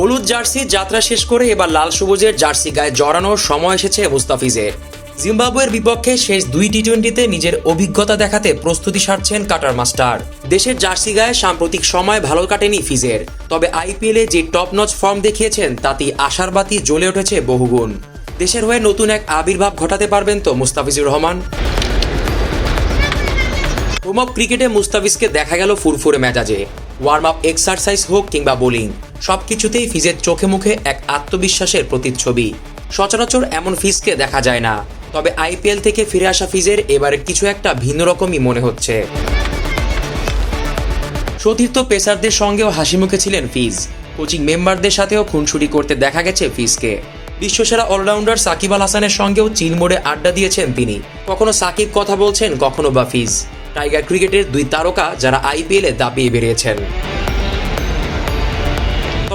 হলুদ জার্সি যাত্রা শেষ করে এবার লাল সবুজের জার্সি গায়ে জড়ানোর সময় এসেছে মুস্তাফিজের। জিম্বাবুয়ের বিপক্ষে শেষ দুই টি টোয়েন্টিতে নিজের অভিজ্ঞতা দেখাতে প্রস্তুতি সারছেন কাটার মাস্টার। দেশের জার্সি গায়ে সাম্প্রতিক সময় ভালো কাটেনি ফিজের। তবে আইপিএলে যে টপ নচ ফর্ম দেখিয়েছেন, তাতেই আশার বাতি জ্বলে উঠেছে বহুগুণ। দেশের হয়ে নতুন এক আবির্ভাব ঘটাতে পারবেন তো মুস্তাফিজুর রহমান। ক্রিকেটে মুস্তাফিজকে দেখা গেল ফুরফুরে মেজাজে। ওয়ার্ম আপ এক্সারসাইজ হোক কিংবা বোলিং। সবকিছুতেই ফিজের চোখে মুখে এক আত্মবিশ্বাসের প্রতিচ্ছবি। সচরাচর এমন ফিজকে দেখা যায় না, তবে আইপিএল থেকে ফিরে আসা ফিজের এবারে কিছু একটা ভিন্ন রকমই মনে হচ্ছে। সতীর্থ পেসারদের সঙ্গেও হাসি মুখে ছিলেন ফিজ। কোচিং মেম্বারদের সাথেও খুনসুরি করতে দেখা গেছে ফিজকে। বিশ্বসেরা অলরাউন্ডার সাকিব আল হাসানের সঙ্গেও চিল মোড়ে আড্ডা দিয়েছেন তিনি। কখনো সাকিব কথা বলছেন, কখনো বা ফিজ। টাইগার ক্রিকেটের দুই তারকা যারা আইপিএলে দাপিয়ে বেরিয়েছেন।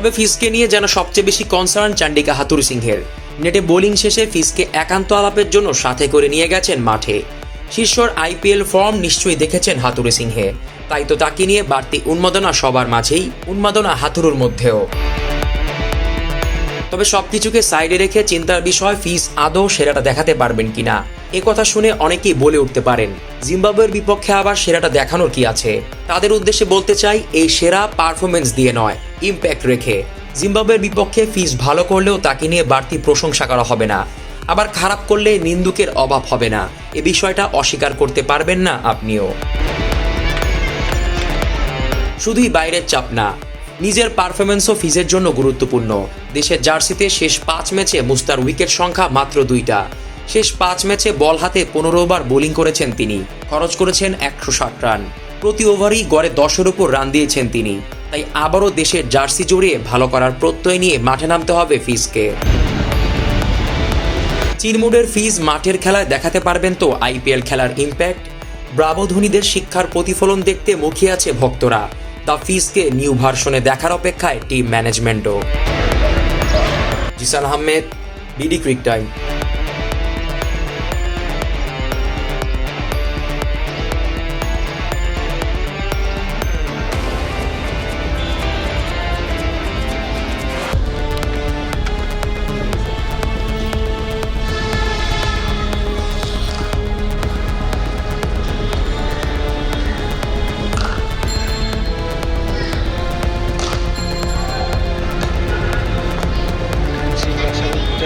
তবে ফিজকে নিয়ে যেন সবচেয়ে বেশি কনসার্ন চান্ডিকা হাতুর সিংহের। নেটে বোলিং শেষে ফিজকে একান্ত আলাপের জন্য সাথে করে নিয়ে গেছেন মাঠে। শীর্ষর আইপিএল ফর্ম নিশ্চয়ই দেখেছেন হাতুরে সিংহে। তাই তো তাকে নিয়ে বাড়তি উন্মাদনা সবার মাঝেই, উন্মাদনা হাতুরুর মধ্যেও। তবে সবকিছুকে সাইডে রেখে চিন্তার বিষয় ফিস আদৌ সেরাটা দেখাতে পারবেন কিনা? এ কথা শুনে অনেকেই বলে উঠতে পারেন, জিম্বাবুয়ের বিপক্ষে আবার সেরাটা দেখানোর কি আছে? তাদের উদ্দেশ্যে বলতে চাই, এই সেরা পারফরমেন্স দিয়ে নয় ইম্প্যাক্ট রেখে। জিম্বাবুয়ের বিপক্ষে ফিস ভালো করলেও তাকে নিয়ে বাড়তি প্রশংসা করা হবে না। আবার খারাপ করলে নিন্দুকের অভাব হবে না। এ বিষয়টা অস্বীকার করতে পারবেন না আপনিও। শুধুই বাইরের চাপ না, নিজের পারফরমেন্সও ফিজের জন্য গুরুত্বপূর্ণ। দেশের জার্সিতে শেষ পাঁচ ম্যাচে মুস্তার উইকেট সংখ্যা মাত্র দুইটা। শেষ পাঁচ ম্যাচে বল হাতে পনেরো ওভার বোলিং করেছেন তিনি। খরচ করেছেন একশো ষাট রান। প্রতি ওভারই গড়ে দশের উপর রান দিয়েছেন তিনি। তাই আবারও দেশের জার্সি জড়িয়ে ভালো করার প্রত্যয় নিয়ে মাঠে নামতে হবে ফিজকে। চিরমুডের ফিজ মাঠের খেলায় দেখাতে পারবেন তো আইপিএল খেলার ইম্প্যাক্ট? ব্রাভো ধোনিদের শিক্ষার প্রতিফলন দেখতে মুখিয়ে আছে ভক্তরা। দ্য ফিজকে নিউ ভার্সনে দেখার অপেক্ষায় team ম্যানেজমেন্টও। Jisan Ahmed, BD cric time.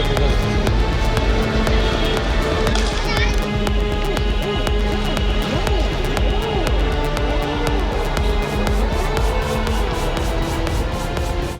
Thank you.